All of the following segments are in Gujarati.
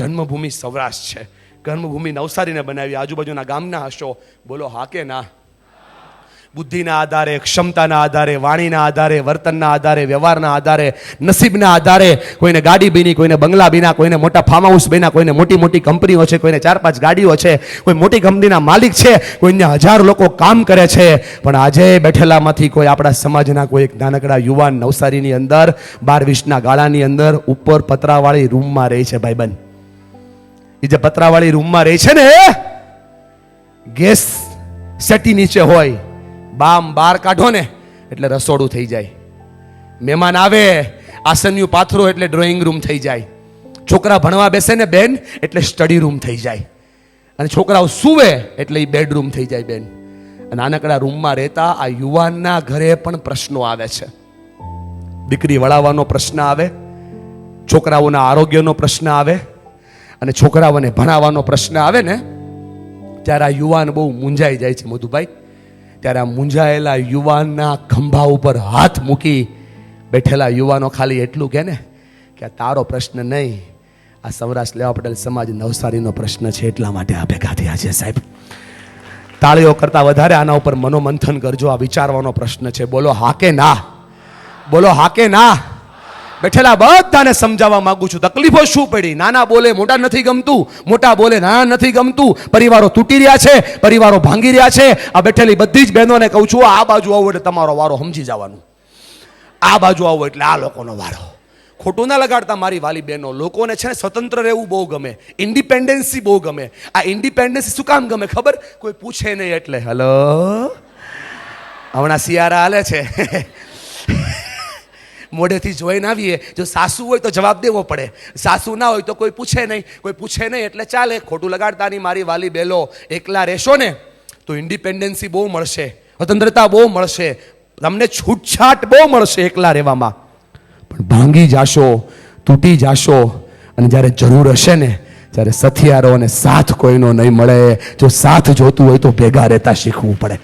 જન્મભૂમિ સૌરાષ્ટ્ર છે. કર્મભૂમિ નવસારીને બનાવી, આજુબાજુના ગામના હશો. બોલો હા કે ના? બુદ્ધિના આધારે, ક્ષમતાના આધારે, વાણીના આધારે, વર્તનના આધારે, વ્યવહારના આધારે, નસીબના આધારે, કોઈને ગાડી બીની, કોઈને બંગલા બીના, કોઈને મોટા ફાર્મ હાઉસ બીના, કોઈને મોટી મોટી કંપનીઓ છે, કોઈને ચાર પાંચ ગાડીઓ છે, કોઈ મોટી કંપનીના માલિક છે, કોઈને હજાર લોકો કામ કરે છે. પણ આજે બેઠેલામાંથી કોઈ આપણા સમાજના કોઈ એક નાનકડા યુવાન નવસારીની અંદર બાર વીસના ગાળાની અંદર ઉપર પતરાવાળી રૂમમાં રહે છે, ભાઈબંધ. એ જે પતરાવાળી રૂમમાં રહે છે ને, ગેસ સેટી નીચે હોય, બામ બાર કાઢો ને, એટલે રસોડું થઈ જાય. મહેમાન આવે આસન્યું પાથરો એટલે ડ્રોઈંગ રૂમ થઈ જાય. છોકરા ભણવા બેસે ને બેન, એટલે સ્ટડી રૂમ થઈ જાય. અને છોકરાઓ સૂવે, એટલે એ બેડરૂમ થઈ જાય બેન. નાનકડા રૂમમાં રહેતા આ યુવાનના ઘરે પણ પ્રશ્નો આવે છે. દીકરી વળાવવાનો પ્રશ્ન આવે, છોકરાઓના આરોગ્યનો પ્રશ્ન આવે અને છોકરાઓને ભણાવવાનો પ્રશ્ન આવે ને, ત્યારે આ યુવાન બહુ મૂંઝાઈ જાય છે મધુભાઈ. ત્યારે આ મૂંઝાયેલા યુવાનના ખંભા ઉપર હાથ મૂકી બેઠેલા યુવાનો ખાલી એટલું કહે ને, કે આ તારો પ્રશ્ન નહીં, આ સૌરાષ્ટ્ર લેવા પટેલ સમાજ નવસારીનો પ્રશ્ન છે એટલા માટે આ ભેગા થયા છે સાહેબ. તાળીઓ કરતાં વધારે આના ઉપર મનોમંથન કરજો, આ વિચારવાનો પ્રશ્ન છે. બોલો હા કે ના, બોલો હા કે ના. બેઠેલા બધાને સમજાવવા માંગુ છું. તકલીફો શું પડી? નાના બોલે મોટા નથી ગમતું, મોટા બોલે નાના નથી ગમતું. પરિવારો તૂટી રહ્યા છે, પરિવારો ભાંગી રહ્યા છે. આ બેઠેલી બધી જ બહેનોને કહું છું, આ બાજુ આવો એટલે તમારો વારો સમજી જવાનું. આ બાજુ આવો એટલે આ લોકોનો વારો. ખોટું ના લગાડતા મારી વાલી બહેનો. લોકોને છે ને સ્વતંત્ર રહેવું બહુ ગમે. ઇન્ડિપેન્ડન્સી બહુ ગમે. આ ઇન્ડિપેન્ડન્સી શું કામ ગમે ખબર? કોઈ પૂછે નહીં એટલે, હલો? હમણાં શિયાળા હાલે છે. મોઢેથી જોઈને આવીએ. જો સાસુ હોય તો જવાબ દેવો પડે. સાસુ ના હોય તો કોઈ પૂછે નહીં. કોઈ પૂછે નહીં એટલે ચાલે. ખોટું લગાડતાની મારી વાલી બેલો એકલા રહેશો ને, તો ઇન્ડિપેન્ડન્સી બહુ મળશે. સ્વતંત્રતા બહુ મળશે. તમને છૂટછાટ બહુ મળશે એકલા રહેવામાં. પણ ભાંગી જાશો, તૂટી જાશો, અને જ્યારે જરૂર હશે ને, ત્યારે સથિયારો અને સાથ કોઈનો નહીં મળે. જો સાથ જોતું હોય તો ભેગા રહેતા શીખવું પડે.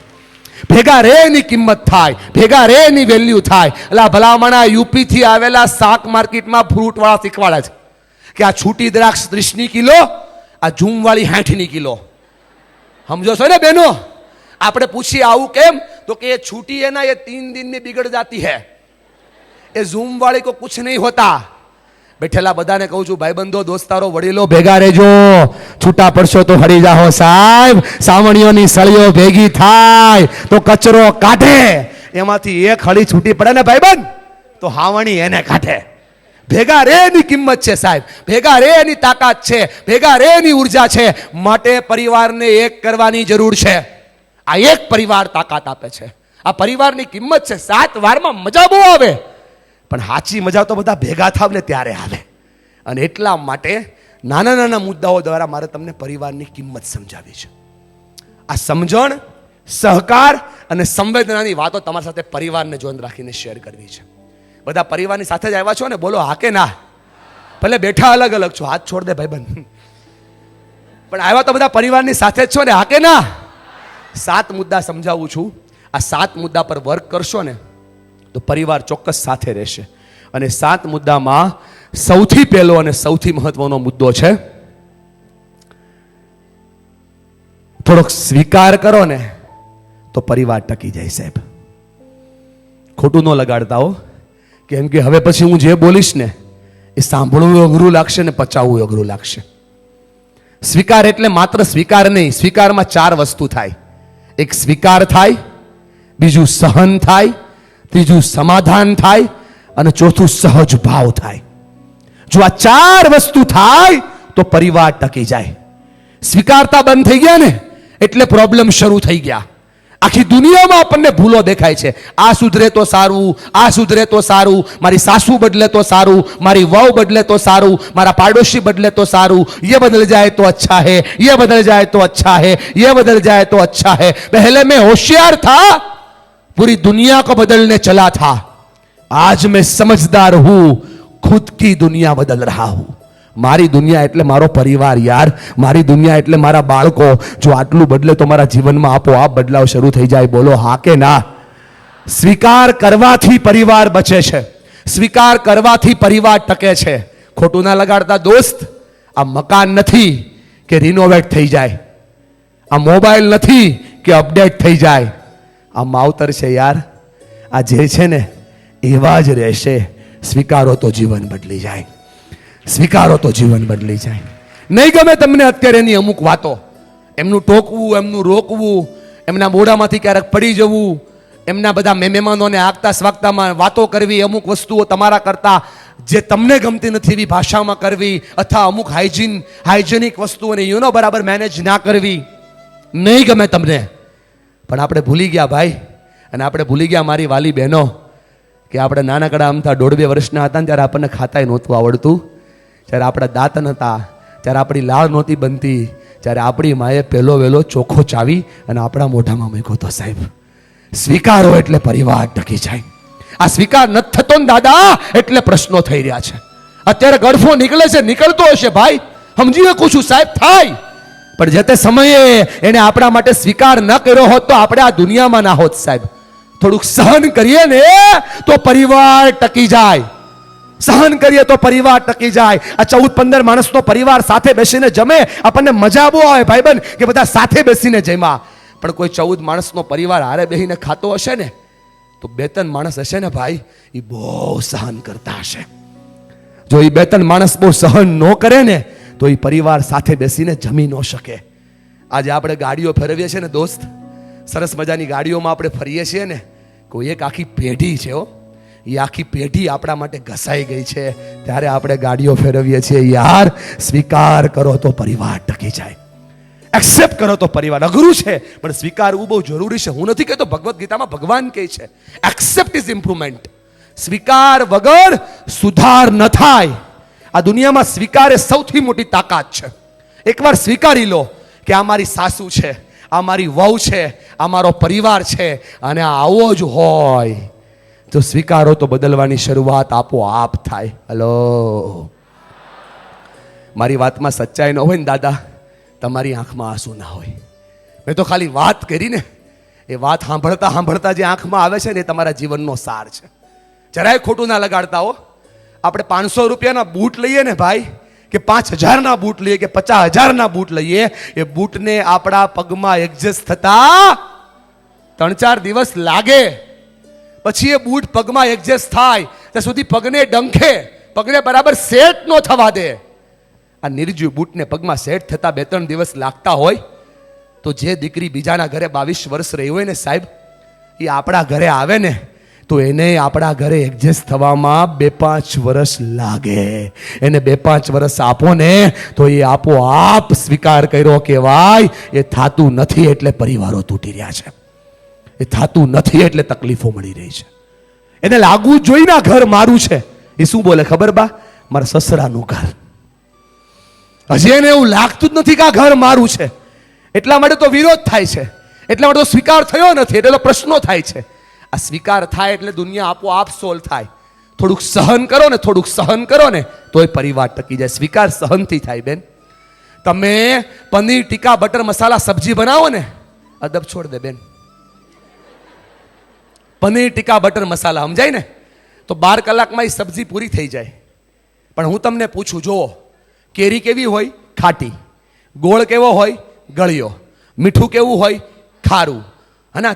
ભેગા રે એની કિંમત થાય, ભેગા રેની વેલ્યુ થાય. એટલે ભલામણા યુપીથી આવેલા શાક માર્કેટમાં ફ્રૂટવાળા શીખવાડે છે કે આ છૂટી દ્રાક્ષ ત્રીસની કિલો, આ ઝૂમવાળી સાઠની કિલો. સમજો છો ને બહેનો આપણે પૂછીએ આવું કેમ? તો કે એ છૂટી એના એ તીન દિનની બિગડ જાતી હૈ. એ ઝૂમવાળી કો કુછ નહીં હોતા. બેઠેલા બધાને કહું છું, ભાઈબંધો, દોસ્તારો, વડીલો, ભેગા રહેજો. છૂટા પડશો તો હરી જાહો સાહેબ. સાવણીઓની સળીઓ ભેગી થાય તો કચરો કાઢે. એમાંથી એક હળી છૂટી પડે ને ભાઈબંધ, તો હાવણી એને કાઢે. ભેગા રે એની કિંમત છે સાહેબ. ભેગા રે એની તાકાત છે. ભેગા રે એની ઊર્જા છે. માટે પરિવારને એક કરવાની જરૂર છે. આ એક પરિવાર તાકાત આપે છે. આ પરિવારની કિંમત છે. સાત વારમાં મજા બહુ આવે. પણ સાચી મજા તો બધા ભેગા થાવ ને ત્યારે આવે. અને એટલા માટે નાના નાના મુદ્દાઓ દ્વારા મારે તમને પરિવારની કિંમત સમજાવી છે. આ સમજણ, સહકાર અને સંવેદનાની વાતો તમારી સાથે પરિવારને જોઈન રાખીને શેર કરવી છે. બધા પરિવારની સાથે જ આવ્યા છો ને? બોલો, હા કે ના? ભલે બેઠા અલગ અલગ છો, હાથ છોડ દે ભાઈ બંધ પણ આવ્યા તો બધા પરિવારની સાથે જ છો ને? હા કે ના? સાત મુદ્દા સમજાવું છું. આ સાત મુદ્દા પર વર્ક કરશો ને તો પરિવાર ચોક્કસ સાથે રહેશે. અને સાત મુદ્દામાં સૌથી પહેલો અને સૌથી મહત્વનો મુદ્દો છે, થોડોક સ્વીકાર કરો ને તો પરિવાર ટકી જાય સાહેબ. ખોટું ન લગાડતા હો. કેમ કે હવે પછી હું જે બોલીશ ને એ સાંભળવું અઘરું લાગશે ને પચાવવું અઘરું લાગશે. સ્વીકાર એટલે માત્ર સ્વીકાર નહીં, સ્વીકારમાં ચાર વસ્તુ થાય. એક સ્વીકાર થાય, બીજું સહન થાય ત્રીજું સમાધાન થાય અને ચોથું સહજ ભાવ થાય. જો આ ચાર વસ્તુ થાય, તો પરિવાર ટકી જાય. સ્વીકારતા બંધ થઈ ગયા ને, એટલે પ્રોબ્લેમ શરૂ થઈ ગયા. આખી દુનિયામાં આપણને ભૂલો દેખાય છે. આ સુધરે તો સારું, આ સુધરે તો સારું, મારી સાસુ બદલે તો સારું, મારી વહુ બદલે તો સારું, મારા પાડોશી બદલે તો સારું. યે બદલ જાય તો અચ્છા હે, યે બદલ જાય તો અચ્છા હે, યે બદલ જાય તો અચ્છા હે. પહેલે મેં હોશિયાર થા पूरी दुनिया को बदलने चला था आज मैं समझदार हूं खुद की दुनिया बदल रहा हूं મારી દુનિયા એટલે મારો પરિવાર યાર મારી દુનિયા એટલે મારા બાળકો જો આટલું બદલે તો મારા જીવનમાં આપોઆપ બદલાવ શરૂ થઈ જાય બોલો હા કે ના સ્વીકાર કરવાથી પરિવાર બચે છે સ્વીકાર કરવાથી પરિવાર ટકે છે ખોટું ના લગાડતા દોસ્ત આ મકાન નથી કે રિનોવેટ થઈ જાય આ મોબાઈલ નથી કે અપડેટ થઈ જાય આ માવતર છે યાર. આ જે છે ને, એવા જ રહેશે. સ્વીકારો તો જીવન બદલી જાય. સ્વીકારો તો જીવન બદલી જાય. નહીં ગમે તમને અત્યારે એની અમુક વાતો. એમનું ટોકવું એમનું રોકવું, એમના મોઢામાંથી ક્યારેક પડી જવું, એમના બધા મહેમાનોને આગતા સ્વાગતામાં વાતો કરવી, અમુક વસ્તુઓ તમારા કરતાં જે તમને ગમતી નથી એવી ભાષામાં કરવી, અથવા અમુક હાઇજીન, હાઇજેનિક વસ્તુઓને યુનો બરાબર મેનેજ ના કરવી. નહીં ગમે તમને. પણ આપણે ભૂલી ગયા ભાઈ. અને આપણે ભૂલી ગયા મારી વાલી બહેનો કે આપણે નાનકડા અમથા દોઢ બે વર્ષના હતા ને ત્યારે આપણને ખાતાય નહોતું આવડતું. જ્યારે આપણા દાંતન હતા ત્યારે આપણી લાળ નહોતી બનતી ત્યારે આપણી માએ પહેલો વહેલો ચોખ્ખો ચાવી અને આપણા મોઢામાં મૂક્યો હતો સાહેબ. સ્વીકારો એટલે પરિવાર ટકી જાય. આ સ્વીકાર નથી થતો ને દાદા, એટલે પ્રશ્નો થઈ રહ્યા છે. અત્યારે ગળફો નીકળે છે, નીકળતો હશે ભાઈ. સમજી શકું છું સાહેબ, થાય. પણ જે તે સમયે એને આપણા માટે સ્વીકાર ન કર્યો હોત તો આપણે આ દુનિયામાં ના હોત સાહેબ. થોડુંક સહન કરીએ ને તો પરિવાર ટકી જાય. સહન કરીએ તો પરિવાર ટકી જાય. આ ચૌદ પંદર માણસનો પરિવાર સાથે બેસીને જમે, આપણને મજા બહુ આવે ભાઈબંધ, કે બધા સાથે બેસીને જમ્યા. પણ કોઈ ચૌદ માણસનો પરિવાર હારે બેસીને ખાતો હશે ને, તો બે ત્રણ માણસ હશે ને ભાઈ એ બહુ સહન કરતા હશે. જો એ બે ત્રણ માણસ બહુ સહન ન કરે ને તો એ પરિવાર સાથે બેસીને જમી ન શકે. આજે આપણે ગાડીઓ ફેરવીએ છીએ ને દોસ્ત. સરસ મજાની ગાડીઓમાં આપણે ફરીએ છીએ ને. કોઈ એક આખી પેઢી છે હો. એ આખી પેઢી આપણા માટે ઘસાઈ ગઈ છે. ત્યારે આપણે ગાડીઓ ફેરવીએ છીએ. યાર, સ્વીકાર કરો તો પરિવાર ટકી જાય. એક્સેપ્ટ કરો તો પરિવાર અઘરું છે, પણ સ્વીકારવું બહુ જરૂરી છે. હું નથી કહેતો ભગવદ્ ગીતામાં ભગવાન કહે છે. એક્સેપ્ટ ઇઝ ઇમ્પ્રુવમેન્ટ સ્વીકાર વગર સુધાર ન થાય. આ દુનિયામાં સ્વીકાર એ સૌથી મોટી તાકાત છે. એકવાર સ્વીકારી લો કે આ મારી સાસુ છે, આ મારી વહુ છે, આ મારો પરિવાર છે અને આ આવો જ હોય. તો સ્વીકારો તો બદલવાની શરૂઆત આપોઆપ થાય. હલો. મારી વાતમાં સચ્ચાઈ ન હોય ને દાદા, તમારી આંખમાં આંસુ ના હોય. મેં તો ખાલી વાત કરી ને, એ વાત સાંભળતા સાંભળતા જે આંખમાં આવે છે ને એ તમારા જીવનનો સાર છે. જરાય ખોટું ના લગાડતા હો. આપણે પાંચસો રૂપિયાના બૂટ લઈએ ને ભાઈ, કે પાંચ હજારના બૂટ લઈએ કે પચાસ હજારના બૂટ લઈએ, એ બૂટને આપણા પગમાં એડજસ્ટ થતા ત્રણ ચાર દિવસ લાગે. પછી એ બૂટ પગમાં એડજસ્ટ થાય, ત્યાં સુધી પગને ડંખે, પગને બરાબર સેટ ન થવા દે. આ નિર્જીવ બૂટને પગમાં સેટ થતા બે ત્રણ દિવસ લાગતા હોય, તો જે દીકરી બીજાના ઘરે બાવીસ વર્ષ રહી હોય ને સાહેબ, એ આપણા ઘરે આવે ને તો એને આપણા ઘરે એડજસ્ટ થવામાં બે પાંચ વર્ષ લાગે. એને બે પાંચ વર્ષ આપો ને, તો એ આપોઆપ સ્વીકાર કર્યો કહેવાય, એ થાતું નથી એટલે પરિવારો તૂટી રહ્યા છે. એ થાતું નથી એટલે તકલીફો મળી રહી છે. એને લાગવું જ જોઈએ આ ઘર મારું છે. એ શું બોલે ખબર બા? મારા સસરાનું ઘર. હજી એને એવું લાગતું જ નથી કે આ ઘર મારું છે. એટલા માટે તો વિરોધ થાય છે. એટલા માટે તો સ્વીકાર થયો નથી. એટલે પ્રશ્નો થાય છે. આ સ્વીકાર થાય એટલે દુનિયા આપોઆપ સોલ્વ થાય. થોડુંક સહન કરો ને, થોડુંક સહન કરો ને, તોય પરિવાર ટકી જાય. સ્વીકાર સહનથી થાય બેન. તમે પનીર ટીકા, બટર મસાલા, સબ્જી બનાવો ને, અદબ છોડ દે બેન. પનીર ટીકા, બટર મસાલા, સમજાય ને? તો બાર કલાકમાં એ સબ્જી પૂરી થઈ જાય. પણ હું તમને પૂછું, જુઓ, કેરી કેવી હોય? ખાટી. ગોળ કેવો હોય? ગળ્યો. મીઠું કેવું હોય? ખારું. હના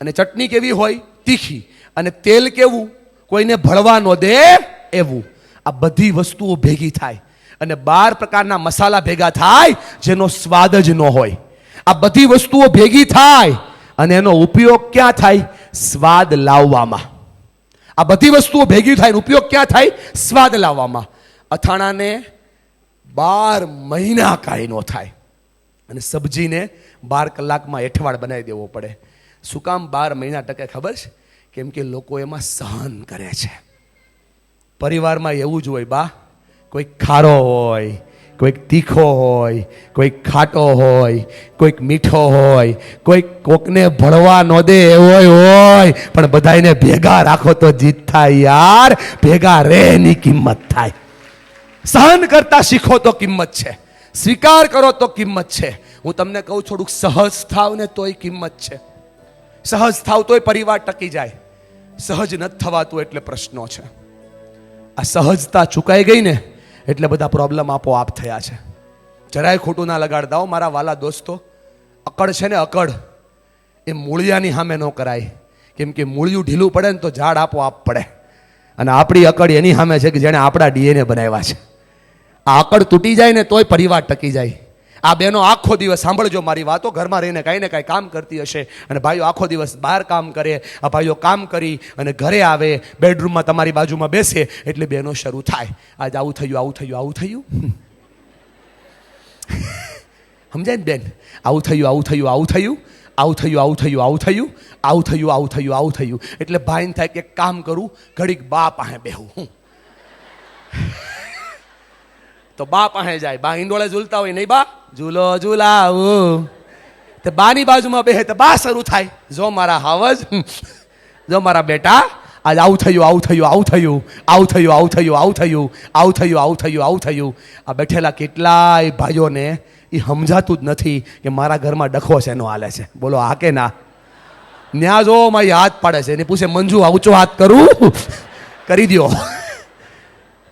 અને ચટણી કેવી હોય? તીખી અને તેલ કેવું? કોઈને ભળવા ન દે એવું. આ બધી વસ્તુઓ ભેગી થાય અને બાર પ્રકારના મસાલા ભેગા થાય જેનો સ્વાદ જ ન હોય. આ બધી વસ્તુઓ ભેગી થાય અને એનો ઉપયોગ ક્યાં થાય? સ્વાદ લાવવામાં. આ બધી વસ્તુઓ ભેગી થાય ઉપયોગ ક્યાં થાય? સ્વાદ લાવવામાં. અથાણાને બાર મહિના કાંઈ ન થાય. અને સબ્જીને બાર કલાકમાં એઠવાડ બનાવી દેવો પડે. શું કામ બાર મહિના ટકે ખબર છે? કેમ કે લોકો એમાં સહન કરે છે. પરિવારમાં એવું જ હોય, બા, કોઈક ખારો હોય, કોઈક તીખો હોય, કોઈક ખાટો હોય, કોઈક મીઠો હોય, કોઈક કોકને ભળવા ન દે એવો હોય, પણ બધાને ભેગા રાખો તો જીત થાય યાર. ભેગા રે એની કિંમત થાય. સહન કરતા શીખો તો કિંમત છે. સ્વીકાર કરો તો કિંમત છે. હું તમને કહું, થોડુંક સહજ થાવ ને તોય કિંમત છે. સહજ થાવ તોય પરિવાર ટકી જાય. સહજ નથી થવાતું એટલે પ્રશ્નો છે. આ સહજતા ચુકાઈ ગઈ ને એટલે બધા પ્રોબ્લેમ આપોઆપ થયા છે. જરાય ખોટું ના લગાડતા હો મારા વાલા દોસ્તો. અકડ છે ને અકડ એ મૂળિયાની સામે ન કરાય. કેમ કે મૂળિયું ઢીલું પડે ને તો ઝાડ આપોઆપ પડે. અને આપણી અકડ એની સામે છે કે જેણે આપણા ડીએનએ બનાવ્યા છે. આ અકડ તૂટી જાય ને તોય પરિવાર ટકી જાય. આ બહેનો આખો દિવસ સાંભળજો મારી વાતો ઘરમાં રહીને કાંઈ ને કાંઈ કામ કરતી હશે અને ભાઈઓ આખો દિવસ બહાર કામ કરે આ ભાઈઓ કામ કરી અને ઘરે આવે બેડરૂમમાં તમારી બાજુમાં બેસે એટલે બેનો શરૂ થાય આજ આવું થયું આવું થયું આવું થયું સમજાય ને બેન આવું થયું આવું થયું આવું થયું આવું થયું આવું થયું આવું થયું આવું થયું આવું થયું આવું થયું એટલે ભાઈને થાય કે કામ કરું ઘડીક બા પાસે બેહું હું તો બા પાસે જાય બા હિંડોળે ઝૂલતા હોય નહીં બા ઝૂલો, ઝૂલાવું. તે બાની બાજુમાં બે તો બા શરૂ થાય. જો મારા હાવજ જો મારા બેટા, આજ આવું થયું આવું થયું આવું થયું આવું થયું આવું થયું આવું થયું આવું થયું આવું થયું આવું થયું. આ બેઠેલા કેટલાય ભાઈઓને એ સમજાતું જ નથી કે મારા ઘરમાં ડખો છે એનો હાલે છે. બોલો હા કે ના? ન્યા જો મારી હાથ પાડે છે. એને પૂછે મંજુ ઊંચો હાથ કરું? કરી દ્યો.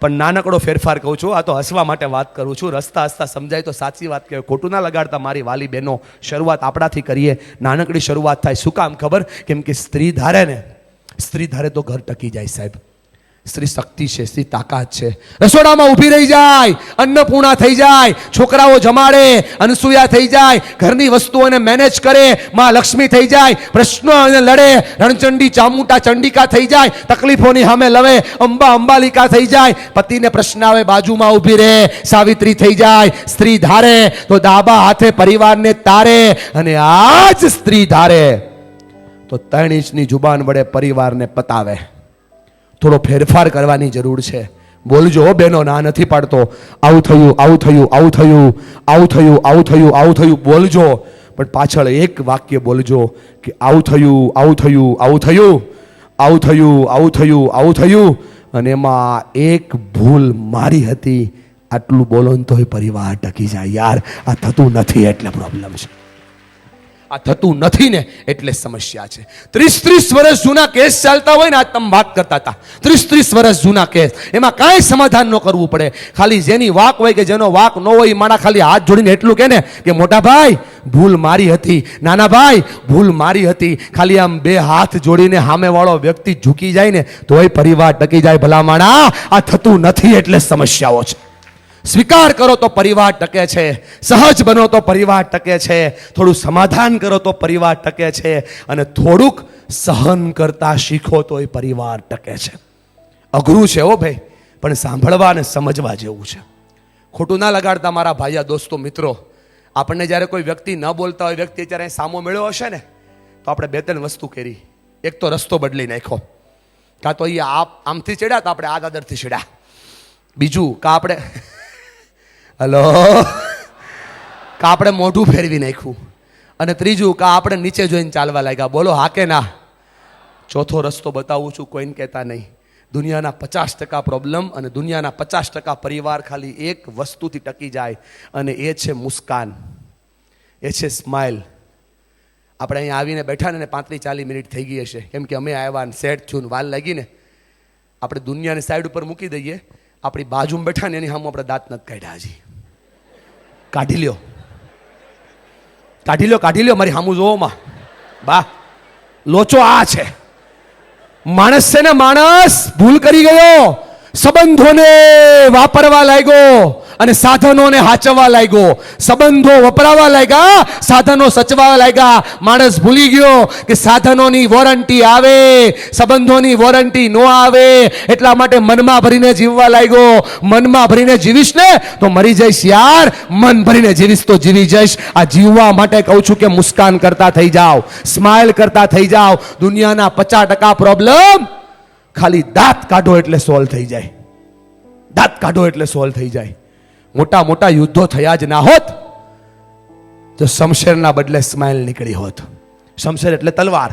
પણ નાનકડો ફેરફાર કહું છું. આ તો હસવા માટે વાત કરું છું. રસ્તા હસતા સમજાય તો સાચી વાત કહેવાય. ખોટું ના લગાડતા મારી વાલી બહેનો શરૂઆત આપણાથી કરીએ. નાનકડી શરૂઆત થાય. શું કામ ખબર? કેમ કે સ્ત્રી ધારે ને, સ્ત્રી ધારે તો ઘર ટકી જાય સાહેબ. સ્ત્રી શક્તિ છે, સ્ત્રી તાકાત છે. રસોડામાં ઊભી રહી જાય, અન્નપૂર્ણા થઈ જાય, છોકરાઓ જમાડે, અનસૂયા થઈ જાય, ઘરની વસ્તુઓને મેનેજ કરે, માં લક્ષ્મી થઈ જાય, પ્રશ્નો અને લડે, રણચંડી, ચામુંડા, ચંડિકા થઈ જાય, તકલીફોની સામે લવે, અંબા, અંબાલિકા થઈ જાય, પતિને પ્રશ્ન આવે, બાજુમાં ઊભી રહે, સાવિત્રી થઈ જાય, સ્ત્રી ધારે, તો દાબા હાથે પરિવારને તારે, અને આ જ સ્ત્રી ધારે, તો ત્રણ ઇંચની જુબાન વડે પરિવારને પતાવે. થોડો ફેરફાર કરવાની જરૂર છે બોલજો બેનો ના નથી પાડતો આવું થયું આવું થયું આવું થયું આવું થયું આવું થયું આવું થયું બોલજો પણ પાછળ એક વાક્ય બોલજો કે આવું થયું આવું થયું આવું થયું આવું થયું આવું થયું આવું થયું અને એમાં એક ભૂલ મારી હતી આટલું બોલો ને તોય પરિવાર ટકી જાય યાર આ થતું નથી એટલે પ્રોબ્લેમ છે આ થતું નથી ને એટલે સમસ્યા છે. ત્રીસ ત્રીસ વર્ષ જૂના કેસ ચાલતા હોય ને, આજ તમે વાત કરતા હતા. ત્રીસ ત્રીસ વર્ષ જૂના કેસ. એમાં કાંઈ સમાધાન ન કરવું પડે. ખાલી જેની વાક હોય કે જેનો વાક ન હોય માણા ખાલી હાથ જોડીને એટલું કે ને, કે મોટા ભાઈ, ભૂલ મારી હતી. નાના ભાઈ, ભૂલ મારી હતી. ખાલી આમ બે હાથ જોડીને સામેવાળો વ્યક્તિ ઝૂકી જાય ને, તોય પરિવાર ટકી જાય. ભલા માણા, આ થતું નથી એટલે સમસ્યાઓ છે. સ્વીકાર કરો તો પરિવાર ટકે છે, સહજ બનો તો પરિવાર ટકે છે, થોડું સમાધાન કરો તો પરિવાર ટકે છે અને થોડુંક સહન કરતા શીખો તો એ પરિવાર ટકે છે. અઘરું છે હો ભાઈ, પણ સાંભળવા અને સમજવા જેવું છે. ખોટું ના લગાડતા મારા ભાઈયા, દોસ્તો, મિત્રો. આપણને જ્યારે કોઈ વ્યક્તિ ન બોલતા હોય, વ્યક્તિ જ્યારે સામો મેળ્યો હશે ને, તો આપણે બે ત્રણ વસ્તુ કરી. એક તો રસ્તો બદલી નાખ્યો. કાં તો એ આપ આમથી ચડ્યા તો આપણે આ દાદરથી ચડ્યા. બીજું, કાં આપણે હલો. કા આપણે મોઢું ફેરવી નાખ્યું? અને ત્રીજું, કા આપણે નીચે જોઈને ચાલવા લાગ્યા? બોલો, હા કે ના? ચોથો રસ્તો બતાવું છું, કોઈને કહેતા નહીં. દુનિયાના પચાસ ટકા પ્રોબ્લેમ અને દુનિયાના પચાસ ટકા પરિવાર ખાલી એક વસ્તુથી ટકી જાય, અને એ છે મુસ્કાન. એ છે સ્માઇલ આપણે અહીંયા આવીને બેઠા ને પાંત્રીસ ચાલીસ મિનિટ થઈ ગઈ હશે. કેમ કે અમે આવ્યા ને સેટ થયું વાલ લાગીને. આપણે દુનિયાની સાઈડ ઉપર મૂકી દઈએ. આપણી બાજુમાં બેઠા ને એની સામે આપણે દાંત નથી કાઢ્યા હજી. કાઢી લ્યો. કાઢી લ્યો કાઢી લ્યો મારી સામું જોવામાં બા, લોચો આ છે. માણસ છે ને માણસ, ભૂલ કરી ગયો. સંબંધોને વાપરવા લાગ્યો. અને સાધનોને હાચવવા લાગ્યો. સંબંધો વપરાવા લાગ્યા. સાધનો સચવા લાગ્યા. માણસ ભૂલી ગયો કે સાધનોની વોરંટી આવે. સંબંધોની વોરંટી નો આવે. એટલા માટે મનમાં ભરીને જીવવા લાગ્યો. મનમાં ભરીને જીવીશ ને તો મરી જઈશ યાર. મન ભરીને જીવીશ તો જીવી જઈશ. આ જીવવા માટે કહું છું કે મુસ્કાન કરતા થઈ જાઓ. સ્માઇલ કરતા થઈ જાઓ. દુનિયાના પચાસ ટકા પ્રોબ્લેમ ખાલી દાંત કાઢો એટલે સોલ્વ થઈ જાય. દાંત કાઢો એટલે સોલ્વ થઈ જાય. મોટા મોટા યુદ્ધો થયા જ ના હોત, તો શમશેરના બદલે સ્માઇલ નીકળી હોત. શમશેર એટલે તલવાર.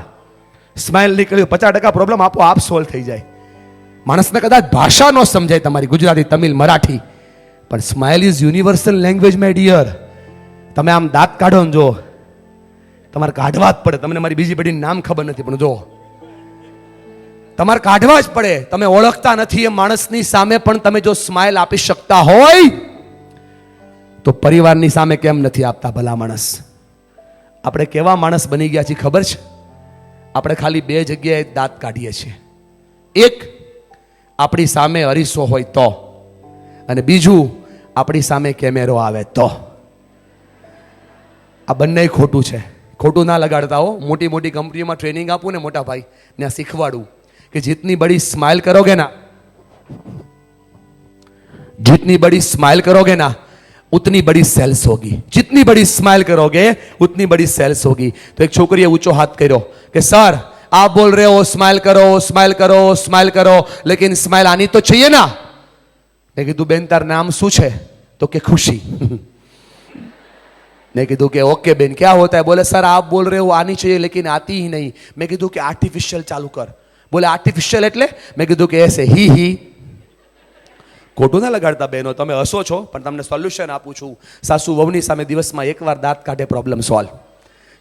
સ્માઇલ નીકળ્યું, પચાસ ટકા પ્રોબ્લેમ આપો, આપ સોલ્વ થઈ જાય. માણસને કદાચ ભાષા ન સમજાય તમારી, ગુજરાતી, તમિલ, મરાઠી, પણ smile is universal language my dear તમે આમ દાંત કાઢો ને જો, તમારે કાઢવા જ પડે. તમને મારી બીજી બધી નામ ખબર નથી, પણ જો. તમારે કાઢવા જ પડે. તમે ઓળખતા નથી એ માણસની સામે પણ તમે જો સ્માઇલ આપી શકતા હોય તો પરિવારની સામે કેમ નથી આપતા ભલા માણસ? આપણે કેવા માણસ બની ગયા છીએ ખબર છે? આપણે ખાલી બે જગ્યાએ દાંત કાઢીએ છીએ. એક, આપણી સામે અરીસો હોય તો. અને બીજું, આપણી સામે કેમેરો આવે તો. આ બંને ખોટું છે. ખોટું ના લગાડતા હો. મોટી મોટી કંપનીઓમાં ટ્રેનિંગ આપું ને મોટા ભાઈ, ને શીખવાડું કે જીતની બડી સ્માઇલ કરોગે ના? જીતની બડી સ્માઇલ કરોગે ના? उतनी बड़ी सेल्स होगी। जितनी बड़ी स्माइल करोगे, उतनी बड़ी सेल्स होगी। तो एक छोकरी है, ऊंचो हाथ करो, कि, सर, आप बोल रहे हो स्माइल करो स्माइल करो स्माइल करो, लेकिन स्माइल आनी तो चाहिए ना? મેં કીધું બેન તાર નામ શું છે તો કે ખુશી મેં के ओके, बेन, क्या होता है? बोले, सर, आप बोल रहे हो, आनी चाहिए, लेकिन आती ही नहीं। मैं कीधु के आर्टिफिशियल चालू कर। बोले आर्टिफिशियल એટલે मैं कीधु के, ऐसे ही ही ખોટું ના લગાડતા બહેનો, તમે હસો છો, પણ તમને સોલ્યુશન આપું છું. સાસુ વહુની સામે દિવસમાં એકવાર દાંત કાઢે પ્રોબ્લેમ સોલ્વ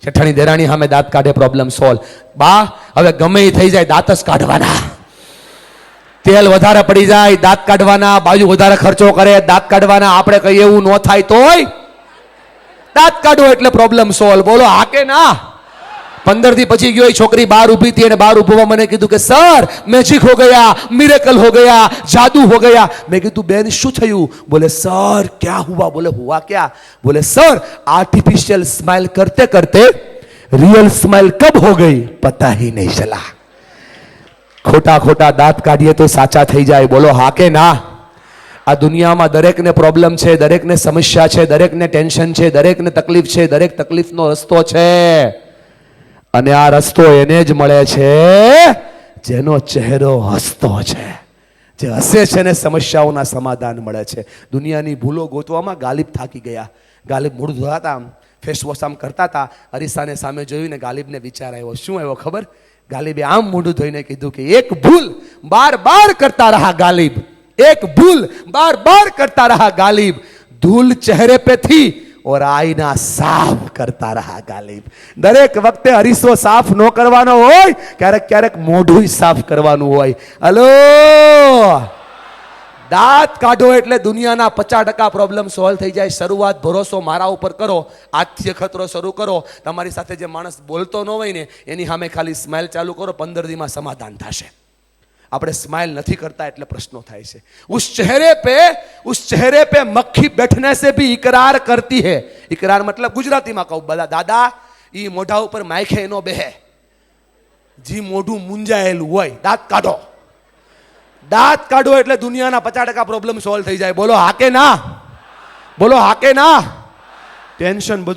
છઠ્ઠાણી દેરાણી સામે દાંત કાઢે પ્રોબ્લેમ સોલ્વ બા, હવે ગમે એ થઈ જાય, દાંત જ કાઢવાના. તેલ વધારે પડી જાય, દાંત કાઢવાના, બાજુ વધારે ખર્ચો કરે, દાંત કાઢવાના. આપણે કહીએ એવું ન થાય તોય દાંત કાઢો એટલે પ્રોબ્લેમ સોલ્વ બોલો હા કે ના. પંદરથી પછી ગયો, એ છોકરી બહાર ઊભી હતી અને બહાર ઉભવા મને કીધું કે, સર મેજિક હો ગયા મિરેકલ હો ગયા, જાદુ હો ગયા. મેં કીધું, બેન, શું થયું? બોલે, સર, ક્યાં હુવા? બોલે, હુવા ક્યાં? બોલે, સર આર્ટિફિશિયલ સ્માઇલ કરતે કરતે રિયલ સ્માઇલ કબ હો ગઈ? પતા હી નહીં ચલા. ખોટા ખોટા દાંત કાઢીએ તો સાચા થઈ જાય. બોલો, હા કે ના? આ દુનિયામાં દરેકને પ્રોબ્લેમ છે, દરેકને સમસ્યા છે, દરેકને ટેન્શન છે, દરેકને તકલીફ છે, દરેક તકલીફનો રસ્તો છે. અને આ રસ્તો એને જ મળે છે, જેનો ચહેરો હસતો છે. જે હસે છે ને સમસ્યાઓના સમાધાન મળે છે. દુનિયાની ભૂલો ગોતવામાં ગાલિબ થાકી ગયા. ગાલિબ મૂળ ધોતા આમ ફેસવોશ આમ કરતા હતા. અરીસાને સામે જોઈને ગાલિબને વિચાર આવ્યો, શું આવ્યો ખબર? ગાલિબે આમ મોઢું ધોઈને કીધું કે, એક ભૂલ બાર બાર કરતા રહા ગાલિબ. એક ભૂલ બાર બાર કરતા રહા ગાલિબ. ધૂલ ચહેરે પેથી ઓરાઈના સાફ કરતા રહ્યા ગાલિબ દરેક વખતે હરીસો સાફ ન કરવાનો હોય ક્યારેક ક્યારેક મોઢું સાફ કરવાનું હોય હલો દાંત કાઢો એટલે દુનિયાના પચાસ ટકા પ્રોબ્લેમ સોલ્વ થઈ જાય. શરૂઆત ભરોસો મારા ઉપર કરો, આજથી ખતરો શરૂ કરો. તમારી સાથે જે માણસ બોલતો ન હોય ને, એની સામે ખાલી સ્માઇલ ચાલુ કરો, પંદર દીમાં સમાધાન થશે. આપણે સ્માઇલ નથી કરતા એટલે પ્રશ્નો થાય છે. ઉસ ચહેરે પે, ઉસ ચહેરે પે મક્ખી બેઠને સે ભી ઇકરાર કરતી હે. ઇકરાર મતલબ ગુજરાતીમાં કહું બધા દાદા એ મોઢા ઉપર માયખે એનો બેહે જે મોઢું મુંજાયેલું હોય, દાંત કાઢો. દાંત કાઢો એટલે દુનિયાના પચાસ ટકા પ્રોબ્લેમ સોલ્વ થઈ જાય. બોલો, હાકે ના. બોલો, હાકે ના. ટેન્શન બધું